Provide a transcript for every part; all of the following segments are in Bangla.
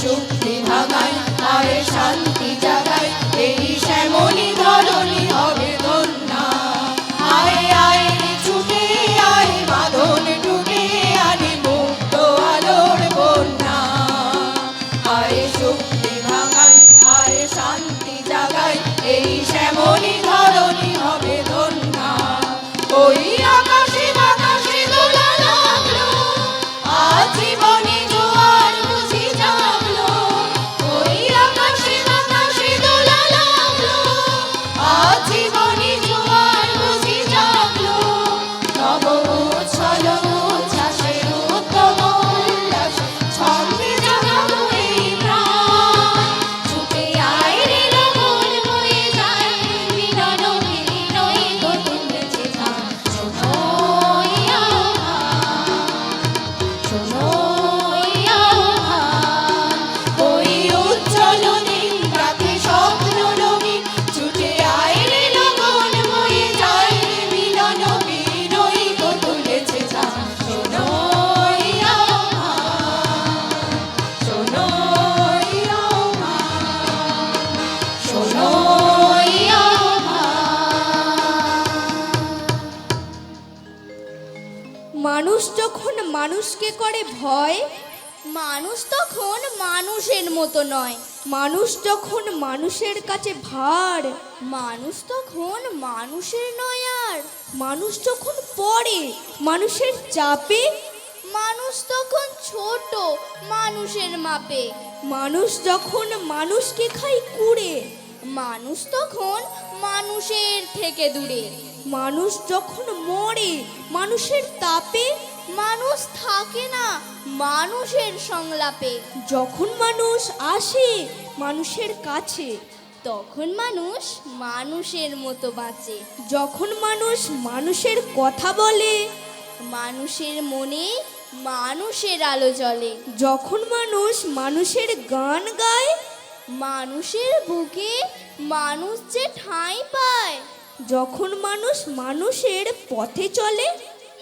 শক্তি ভাঙায় আরে শান্তি যা মানুষকে করে ভয়, মানুষ তখন মানুষের মতো নয়। মানুষ যখন মানুষের কাছে ভার, মানুষ তখন মানুষের নয় আর। মানুষ যখন পড়ে, মানুষের চাপে, মানুষ তখন ছোট, মানুষের মাপে। মানুষ যখন মানুষকে খায় কুড়ে, মানুষ তখন মানুষের থেকে দূরে। মানুষ যখন মরে, মানুষের তাপে মানুষ থাকে না মানুষের সংলাপে। যখন মানুষ আসে মানুষের কাছে তখন মানুষ মানুষের মতো বাঁচে। যখন মানুষ মানুষের কথা বলে মানুষের মনে মানুষের আলো জ্বলে। যখন মানুষ মানুষের গান গায় মানুষের বুকে মানুষ যে ঠাঁই পায়। যখন মানুষ মানুষের পথে চলে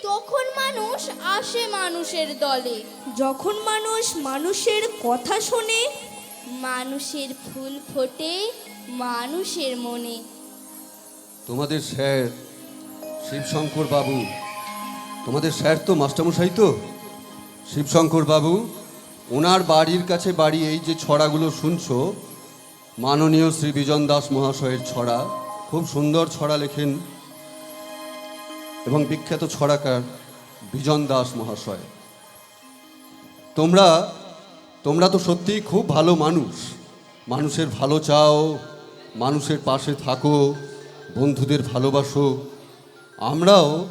তখন মানুষ আসে মানুষের দলে। যখন মানুষ মানুষের কথা শোনে মানুষের ফুল ফোটে মানুষের মনে। তোমাদের স্যার শিবশঙ্কর বাবু তোমাদের স্যার তো মাস্টারমশাই তো? শিবশঙ্কর বাবু ওনার বাড়ির কাছে বাড়ি এই যে ছড়াগুলো শুনছো মাননীয় শ্রী বিজন দাস মহাশয়ের ছড়া খুব সুন্দর ছড়া লেখেন এবং বিখ্যাত ছড়াকার বিজন দাস মহাশয়। তোমরা তোমরা তো সত্যিই খুব ভালো মানুষ। মানুষের ভালো চাও, মানুষের পাশে থাকো, বন্ধুদের ভালোবাসো। আমরাও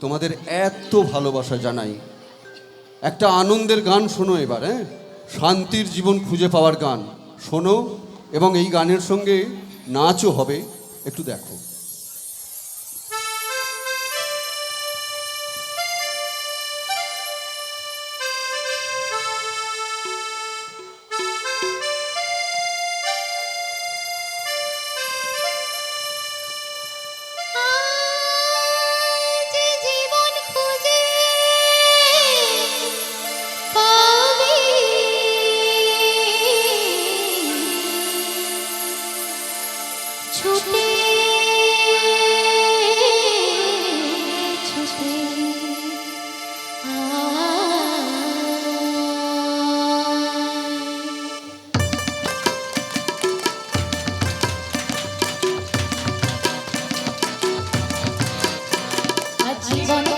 তোমাদের এত ভালোবাসা জানাই। একটা আনন্দের গান শোনো এবার হ্যাঁ? শান্তির জীবন খুঁজে পাওয়ার গান শোনো এবং এই গানের সঙ্গে নাচও হবে, একটু দেখো। জীবন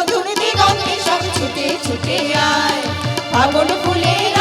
নতুন দিগন্তে সব ছুটে ছুটে আয়। ফাগুন ফুলের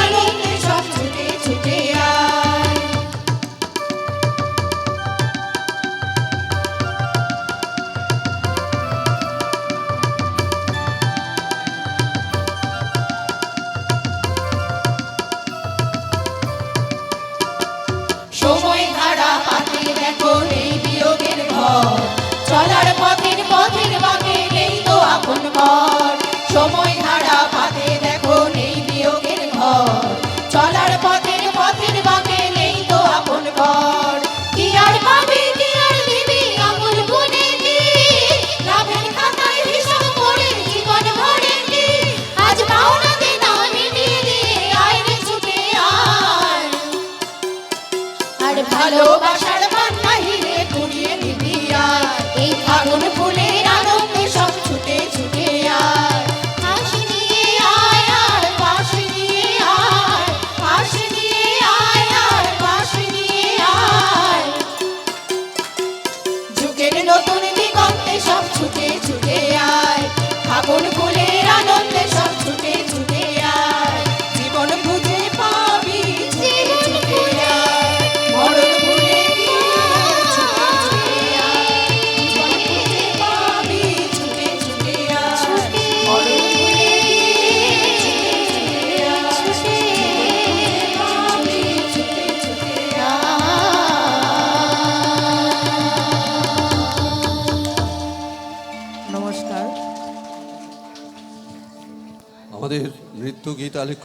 তার আমাদের নৃত্য গীত আলেখ্য